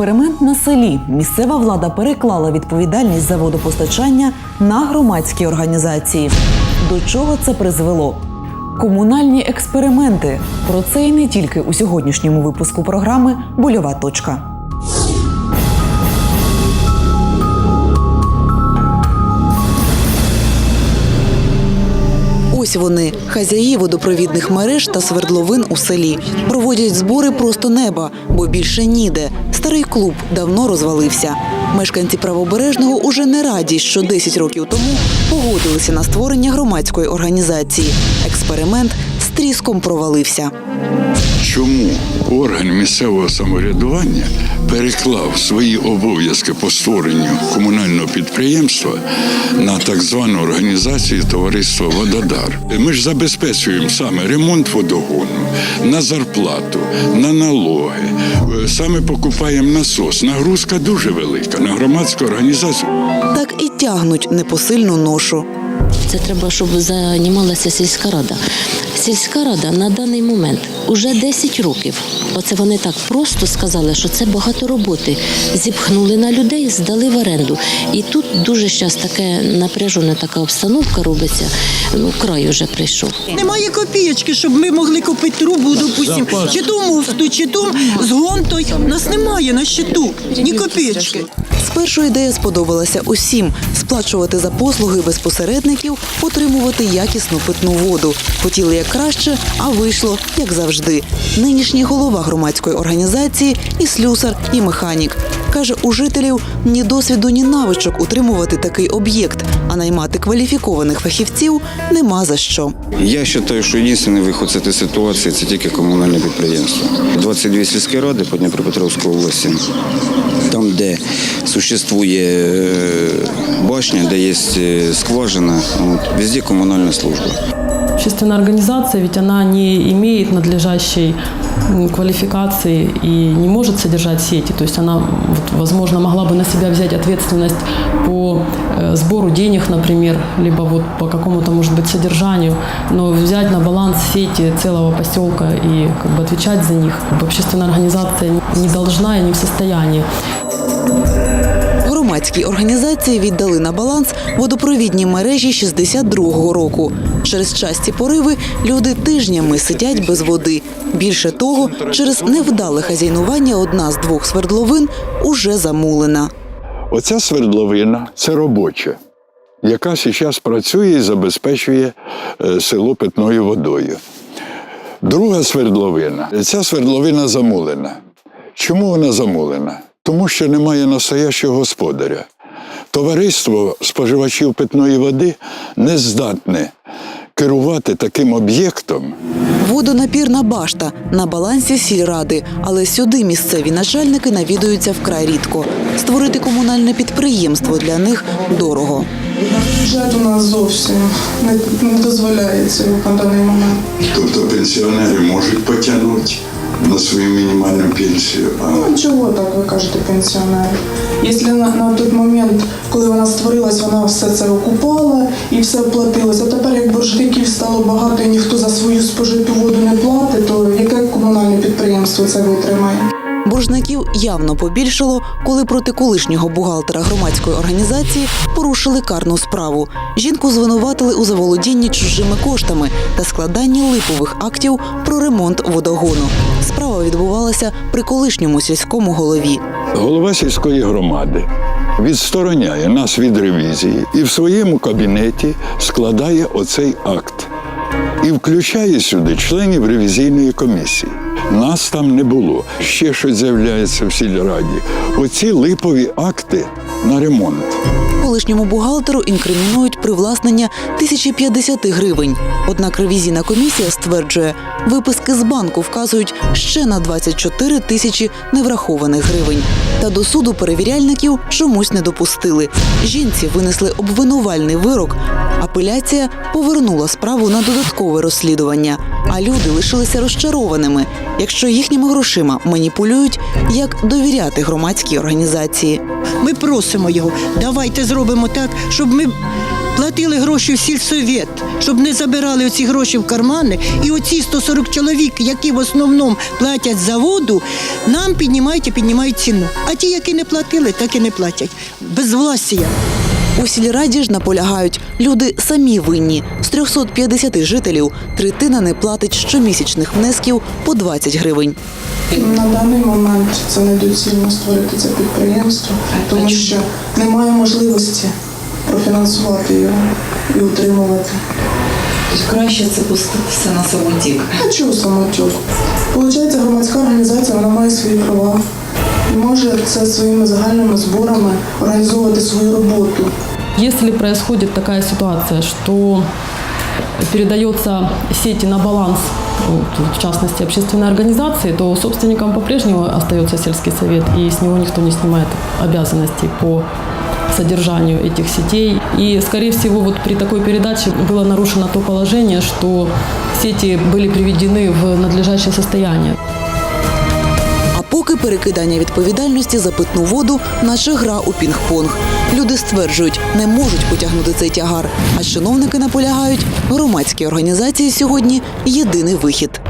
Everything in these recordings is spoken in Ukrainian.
експеримент на селі. Місцева влада переклала відповідальність за водопостачання на громадські організації. До чого це призвело? Комунальні експерименти. Про це і не тільки у сьогоднішньому випуску програми Больова точка. Ось вони, хазяї водопровідних мереж та свердловин у селі. Проводять збори просто неба, бо більше ніде. Старий клуб давно розвалився. Мешканці правобережного уже не раді, що 10 років тому погодилися на створення громадської організації. Експеримент тріском провалився. Чому орган місцевого самоврядування переклав свої обов'язки по створенню комунального підприємства на так звану організацію товариство Вододар? Ми ж забезпечуємо саме ремонт водогону, на зарплату, на налоги. Е, Саме покупаємо насос. Нагрузка дуже велика на громадську організацію. Так і тягнуть непосильну ношу. Це треба, щоб займалася сільська рада. Сільська рада на даний момент уже 10 років. Оце вони так просто сказали, що це багато роботи. Зіпхнули на людей, здали в оренду. І тут дуже зараз таке напряжена така обстановка робиться. Ну, край уже прийшов. Немає копієчки, щоб ми могли купити трубу, допустим, чи ту муфту, чи ту згон той. Нас немає на щиту, ні копієчки. Спершу ідея сподобалася усім сплачувати за послуги без посередників, отримувати якісну питну воду. Хотіли як краще, а вийшло як завжди. Нинішній голова громадської організації і слюсар, і механік. Каже, у жителів ні досвіду, ні навичок утримувати такий об'єкт, а наймати кваліфікованих фахівців нема за що. Я вважаю, що єдиний виход з цієї ситуації це тільки комунальне підприємство. 22 сільські ради по Дніпропетровській області, там, де существує е, башня, де є е, скважина, от, везде комунальна служба. Общественная организация, ведь она не имеет надлежащей квалификации и не может содержать сети. То есть она, вот, возможно, могла бы на себя взять ответственность по э, сбору денег, например, либо вот по какому-то, может быть, содержанию, но взять на баланс сети целого поселка и как бы отвечать за них общественная организация не должна и не в состоянии. Громадські організації віддали на баланс водопровідні мережі 62-го року. Через часті пориви люди тижнями сидять без води. Більше того, через невдале хазяйнування одна з двох свердловин уже замулена. Оця свердловина це робоча, яка зараз працює і забезпечує е, село питною водою. Друга свердловина ця свердловина замулена. Чому вона замулена? Тому що немає настоящого господаря. Товариство споживачів питної води не здатне керувати таким об'єктом, Водонапірна башта на балансі сільради, але сюди місцеві начальники навідуються вкрай рідко. Створити комунальне підприємство для них дорого. Бюджет у нас зовсім не, не дозволяє цього на даний момент. Тобто пенсіонери можуть потягнути на свою мінімальну пенсію, Ну чого так ви кажете, пенсіонери? Якщо на, на той момент, коли вона створилась, вона все це окупала і все оплатилося. А тепер, як боржників стало багато і ніхто за свою спожиту воду не платить, то яке комунальне підприємство це витримає? Боржників явно побільшало, коли проти колишнього бухгалтера громадської організації порушили карну справу. Жінку звинуватили у заволодінні чужими коштами та складанні липових актів про ремонт водогону. Справа відбувалася при колишньому сільському голові. голова сільської громади відстороняє нас від ревізії і в своєму кабінеті складає оцей акт і включає сюди членів ревізійної комісії. Нас там не було. Ще щось з'являється в сільраді. Оці липові акти на ремонт. Колишньому бухгалтеру інкримінують привласнення 1050 гривень. Однак ревізійна комісія стверджує, виписки з банку вказують ще на 24 тисячі неврахованих гривень. Та до суду перевіряльників чомусь не допустили. Жінці винесли обвинувальний вирок. Апеляція повернула справу на додаткове розслідування. А люди лишилися розчарованими. Якщо їхніми грошима маніпулюють, як довіряти громадській організації. Ми просимо його, давайте зробимо так, щоб ми платили гроші в сільсовет, щоб не забирали оці гроші в кармани. І оці 140 чоловік, які в основному платять за воду, нам піднімають і піднімають ціну. А ті, які не платили, так і не платять. Безвластія. У сільраді ж наполягають, люди самі винні. З 350 жителів третина не платить щомісячних внесків по 20 гривень. На даний момент це недоцільно створити це підприємство, тому що немає можливості профінансувати його і утримувати. Краще це пуститися на самотік. А чого самотюк? Получається, громадська організація вона має свої права може це своїми загальними зборами організовувати свою роботу. Если происходит такая ситуация, что передается сети на баланс, в частности, общественной организации, то собственником по-прежнему остается сельский совет, и с него никто не снимает обязанностей по содержанию этих сетей. И, скорее всего, вот при такой передаче было нарушено то положение, что сети были приведены в надлежащее состояние. Поки перекидання відповідальності за питну воду, наче гра у пінг-понг. Люди стверджують, не можуть потягнути цей тягар. А чиновники наполягають, громадські організації сьогодні єдиний вихід.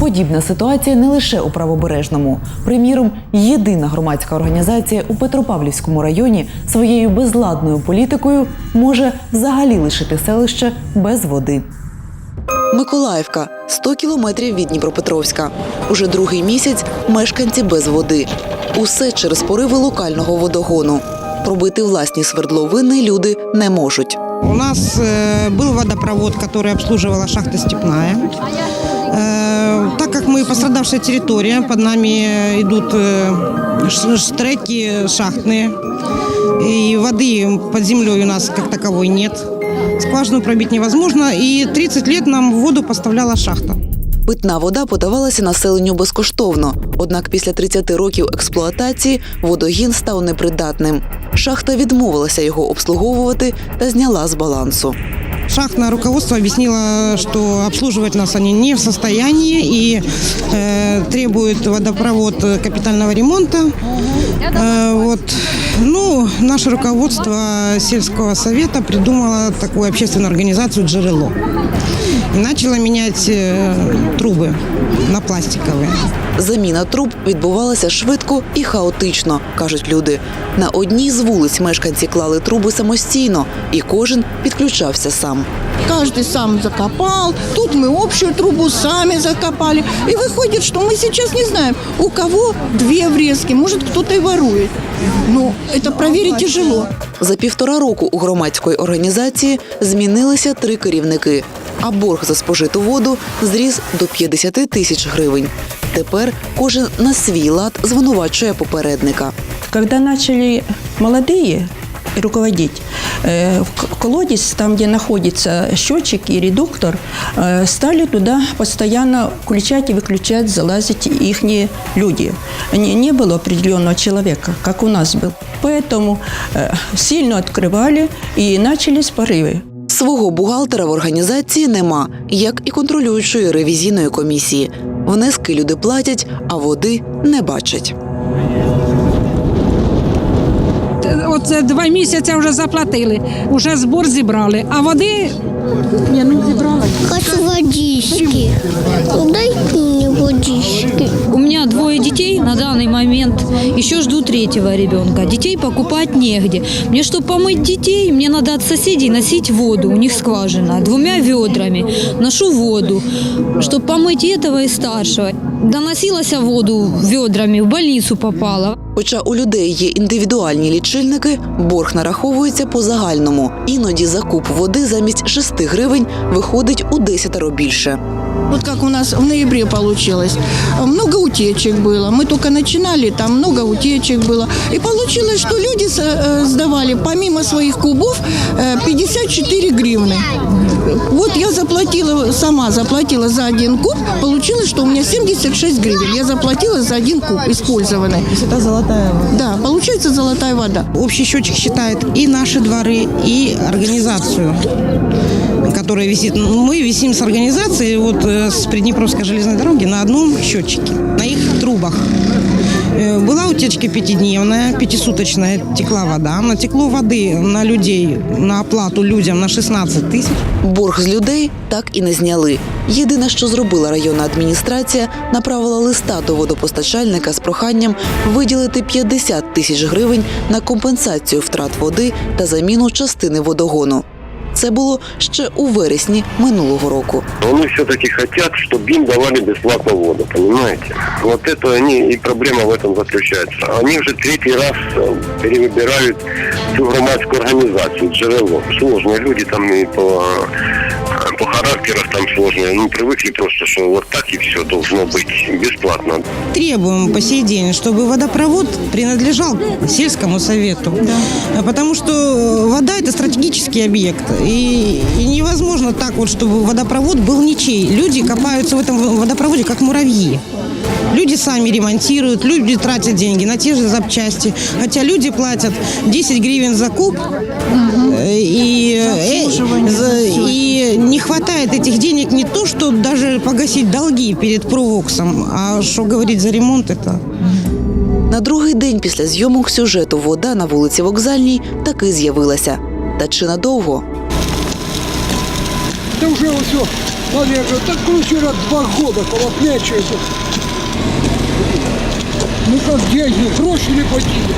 Подібна ситуація не лише у правобережному. Приміром, єдина громадська організація у Петропавлівському районі своєю безладною політикою може взагалі лишити селище без води. Миколаївка 100 кілометрів від Дніпропетровська. Уже другий місяць мешканці без води. Усе через пориви локального водогону. Пробити власні свердловини люди не можуть. У нас э, был водопровод, который обслуживала шахта «Степная». Э, так как мы пострадавшая территория, под нами идут э, ш- штреки шахтные, и воды под землей у нас как таковой нет. Скважину пробить невозможно, и 30 лет нам воду поставляла шахта. Питна вода подавалася населенню безкоштовно. Однак після 30 років експлуатації водогін став непридатним. Шахта відмовилася його обслуговувати та зняла з балансу Шахтное руководство объяснило, что обслуживать нас они не в состоянии и э, требуют водопровод капитального ремонта. Э, вот. Ну, наше руководство сельского совета придумало такую общественную организацию «Джерело». И начало менять э, трубы на пластиковые. Заміна труб відбувалася швидко і хаотично, кажуть люди. На одній з вулиць мешканці клали труби самостійно, і кожен підключався сам. Каждый сам закопал. Тут мы общую трубу сами закопали. И выходит, что мы сейчас не знаем, у кого две врезки. Может, кто-то и ворует. Но это проверить тяжело. За півтора року у громадської організації змінилися три керівники, а борг за спожиту воду зріс до 50 тисяч гривень. Тепер кожен на свій лад звинувачує попередника. Когда начали молодые руководить, э, в к- колодец, там, где находится счетчик и редуктор, э, стали туда постоянно включать и выключать, залазить их люди. Не, не было определенного человека, как у нас был. Поэтому э, сильно открывали и начались порывы. Свого бухгалтера в організації нема, як і контролюючої ревізійної комісії. Внески люди платять, а води не бачать. Оце два місяці вже заплатили, вже збор зібрали, а води Хочу водички. Дайте водички. У меня двое детей на данный момент, еще жду третьего ребенка. Детей покупать негде. Мне, чтобы помыть детей, мне надо от соседей носить воду, у них скважина, двумя ведрами. Ношу воду, чтобы помыть этого и старшего. Доносилась воду ведрами, в больницу попала. Хоча у людей є індивідуальні лічильники, борг нараховується по загальному. Іноді закуп води замість 6 гривень виходить у десятеро більше. Вот как у нас в ноябре получилось. Много утечек было. Мы только начинали, там много утечек было. И получилось, что люди с- э, сдавали помимо своих кубов э, 54 гривны. Вот я заплатила, сама заплатила за один куб. Получилось, что у меня 76 гривен. Я заплатила за один куб использованный. Это золотая вода. Да, получается золотая вода. Общий счетчик считает и наши дворы, и организацию, которая висит. Мы висим с организацией вот э, с Приднепровской железной дороги на одном счетчике, на их трубах. Э, Была утечка пятидневная, пятисуточная, текла вода. Натекло воды на людей, на оплату людям на 16 тысяч. Борг з людей так і не зняли. Єдине, що зробила районна адміністрація, направила листа до водопостачальника з проханням виділити 50 тисяч гривень на компенсацію втрат води та заміну частини водогону. Це було ще у вересні минулого року. Они все-таки хотят, чтобы им давали бесплатно воду, понимаете? Вот это они, и проблема в этом заключается. Они уже третий раз э, перевыбирают цю громадську організацію, джерело. Сложно, люди там и по, э, по характерах там сложные. Ну, привыкли просто, что вот так и все должно быть бесплатно. Требуем по сей день, чтобы водопровод принадлежал сельскому совету. А Потому что вода – это стратегический объект. И, и невозможно так вот, чтобы водопровод был ничей. Люди копаются в этом водопроводе, как муравьи. Люди сами ремонтируют, люди тратят деньги на те же запчасти. Хотя люди платят 10 гривен за куб, э, и, э, за- и не хватает этих денег не то, что даже погасить долги перед провоксом, а что говорить за ремонт это На другий день після зйомок сюжету вода на вулиці Вокзальній таки з'явилася. Та чи надовго? Да уже все, Олег, так короче, раз два года колотнячается. Ну как деньги, гроши не платили.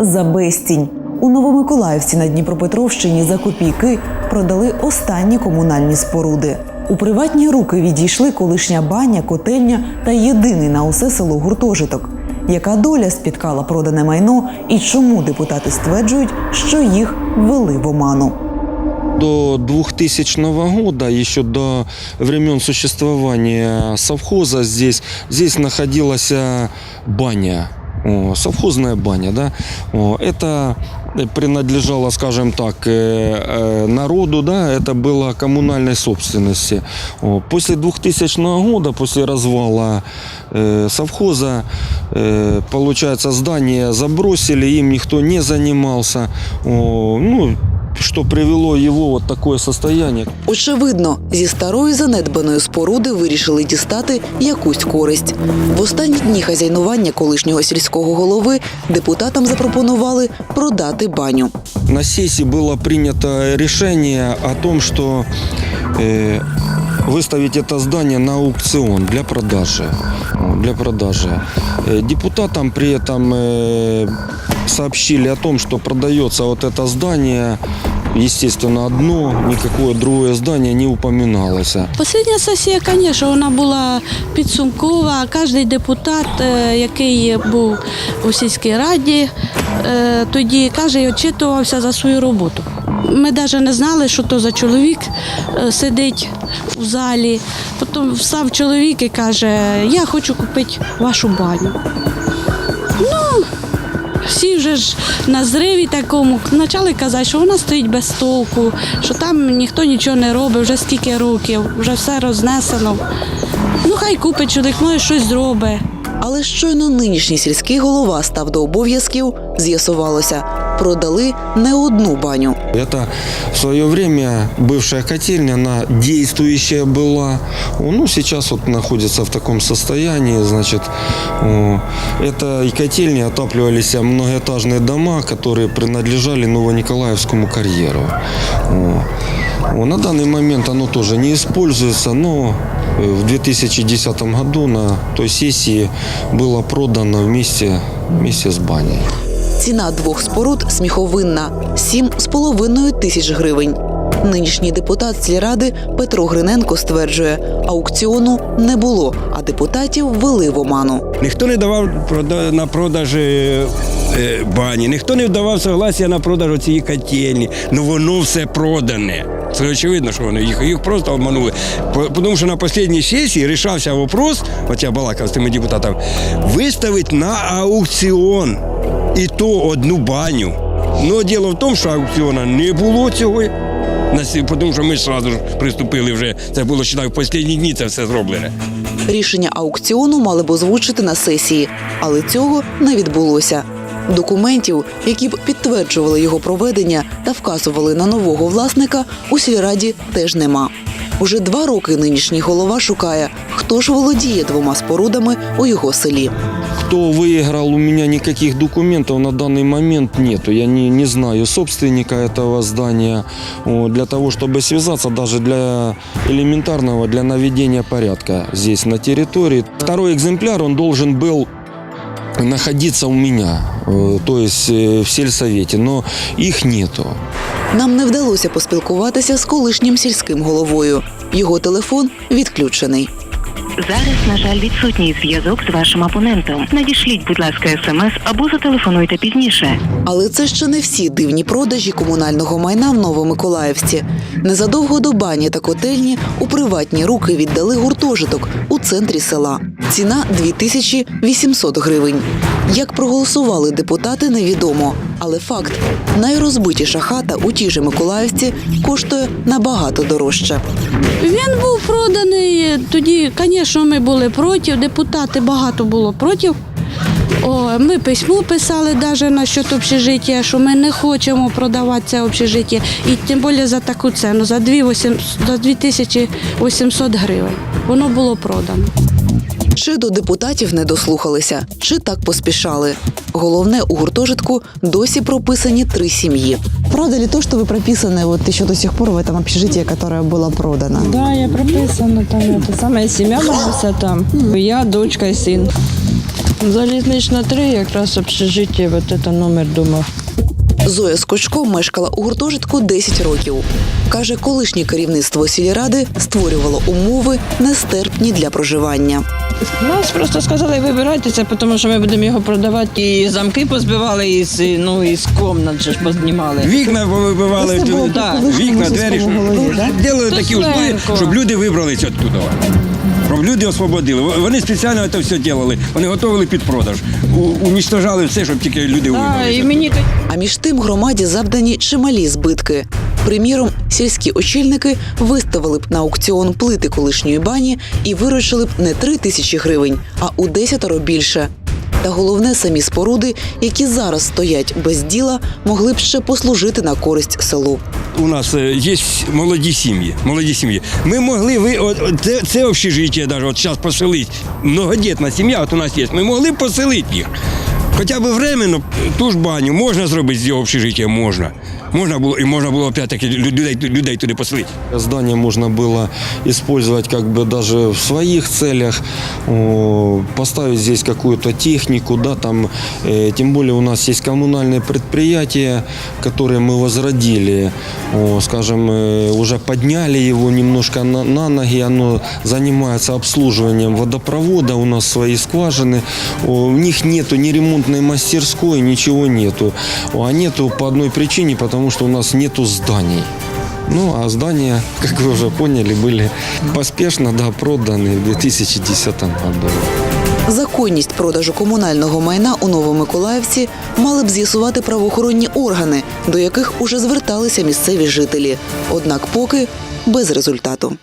За безцінь. У Новомиколаївці на Дніпропетровщині за копійки продали останні комунальні споруди. У приватні руки відійшли колишня баня, котельня та єдиний на усе село гуртожиток. Яка доля спіткала продане майно і чому депутати стверджують, що їх ввели в оману? До 2000 года, еще до времен существования совхоза, здесь, здесь находилась э, баня, совхозная баня, да, О, это принадлежало, скажем так, э, э, народу, да, это было коммунальной собственности. О, После 2000 года, после развала э, совхоза, э, получается, здание забросили, им никто не занимался, О, ну, что привело его вот такое состояние. Очевидно, зі старої занедбаної споруди вирішили дістати якусь користь. В останні дні хазяйнування колишнього сільського голови депутатам запропонували продати баню. На сессии было принято решение о том, что э, выставить это здание на аукцион для продажи. Вот, Для продажи. Э, Депутатам при этом э, сообщили о том, что продается вот это здание, естественно, одно, никакое другое здание не упоминалось. Последня сесія, звісно, вона була підсумкова. Кожен депутат, е, який був у сільській раді, е, тоді каже, очитувався за свою роботу. Ми навіть не знали, що то за чоловік е, сидить у залі. Потім встав чоловік і каже, я хочу купити вашу баню. Ну, всі вже ж на зриві такому почали казати, що вона стоїть без толку, що там ніхто нічого не робить, вже скільки років, вже все рознесено. Ну, хай купить чоловік, може щось зробить. Але щойно нинішній сільський голова став до обов'язків, з'ясувалося, продали не одну баню. Это в свое время бывшая котельня, она действующая была. О, Ну, сейчас вот находится в таком состоянии, значит, о, это и котельни отапливались многоэтажные дома, которые принадлежали Новониколаевскому карьеру. О. О, На данный момент оно тоже не используется, но э, в 2010 году на той сессии было продано вместе, вместе с баней. Ціна двох споруд сміховинна 7,5 тисяч гривень. Нинішній депутат сільради Петро Гриненко стверджує, аукціону не було, а депутатів ввели в оману. Ніхто не давав на продаж е, бані, ніхто не давав согласія на продаж цієї котельні. Ну воно все продане. Це очевидно, що вони їх, їх просто обманули. Тому що на останній сесії рішався вопрос, от я балакав з тими депутатами, виставити на аукціон і то одну баню. Ну, діло в тому, що аукціону не було цього. Тому що ми ж одразу приступили вже, це було, считай, в останні дні це все зроблене. Рішення аукціону мали б озвучити на сесії, але цього не відбулося. Документів, які б підтверджували його проведення та вказували на нового власника, у сільраді теж нема. Уже два роки нинішній голова шукає, хто ж володіє двома спорудами у його селі Кто выиграл, у меня никаких документов на данный момент нету. Я не, не знаю собственника этого здания. О, Для того, чтобы связаться, даже для элементарного, для наведения порядка здесь на территории. Второй экземпляр, он должен был находиться у меня, э, то есть э, в сельсовете, но их нету. Нам не вдалося поспілкуватися з колишнім сільським головою. Його телефон відключений. Зараз, на жаль, відсутній зв'язок з вашим абонентом. Надішліть, будь ласка, смс або зателефонуйте пізніше. Але це ще не всі дивні продажі комунального майна в Новомиколаївці. Незадовго до бані та котельні у приватні руки віддали гуртожиток у центрі села. Ціна 2800 гривень. Як проголосували депутати, невідомо. Але факт найрозбитіша хата у тій же Миколаївці коштує набагато дорожче. Він був проданий. Тоді, звісно, ми були проти. Депутати багато було проти. О, ми письмо писали навіть насчет общежиття, що ми не хочемо продавати це общежиття. І тим більше за таку ціну, за 2800 за 2800 гривень. Воно було продано. Чи до депутатів не дослухалися, чи так поспішали. Головне, у гуртожитку досі прописані три сім'ї. Правда ли то, что вы прописаны вот еще до сих пор в этом общежитии, которое было продано? Да, я прописана там. Это самая семья моя вся там. Я, дочка и сын. Залізнична 3, якраз общежиття, вот это номер дома. Зоя Скочко мешкала у гуртожитку 10 років. Каже, колишнє керівництво сільради створювало умови нестерпні для проживання. Нас просто сказали, вибирайтеся, тому що ми будемо його продавати. І замки позбивали, і з, ну, і з комнат же ж познімали. Вікна повибивали, Це було колишньому вікна, двері. голові, да? Ділили такі Тесленко. щоб люди вибралися оттуда. Щоб люди освободили. Вони спеціально це все робили. Вони готували під продаж. У- Уніштожали все, щоб тільки люди вибралися. і мені А між тим громаді завдані чималі збитки. Приміром, сільські очільники виставили б на аукціон плити колишньої бані і виручили б не три тисячі гривень, а у десятеро більше. Та головне, самі споруди, які зараз стоять без діла, могли б ще послужити на користь селу. У нас е, є молоді сім'ї. Молоді сім'ї. Ми могли ви от це, це общежиття, навіть от зараз поселити. Многодітна сім'я, от у нас є. Ми могли б поселити їх. Хоча б временно ту ж баню можна зробити з цього общежиття, можна. Можна було і можна було опять-таки людей, людей туди поселити. Здание можно было использовать как бы даже в своих целях, о, поставить здесь какую-то технику, да, там, э, тем более у нас есть коммунальные предприятия, которые мы возродили, о, скажем, э, уже подняли его немножко на, на ноги, оно занимается обслуживанием водопровода, у нас свои скважины, о, у них нету ни ремонтной мастерской, ничего нету, О, а нету по одной причине, потому что у нас нету зданий. Ну, а здания, как вы уже поняли, были поспешно да, проданы в 2010 году. Законність продажу комунального майна у Новомиколаївці мали б з'ясувати правоохоронні органи, до яких уже зверталися місцеві жителі. Однак поки без результату.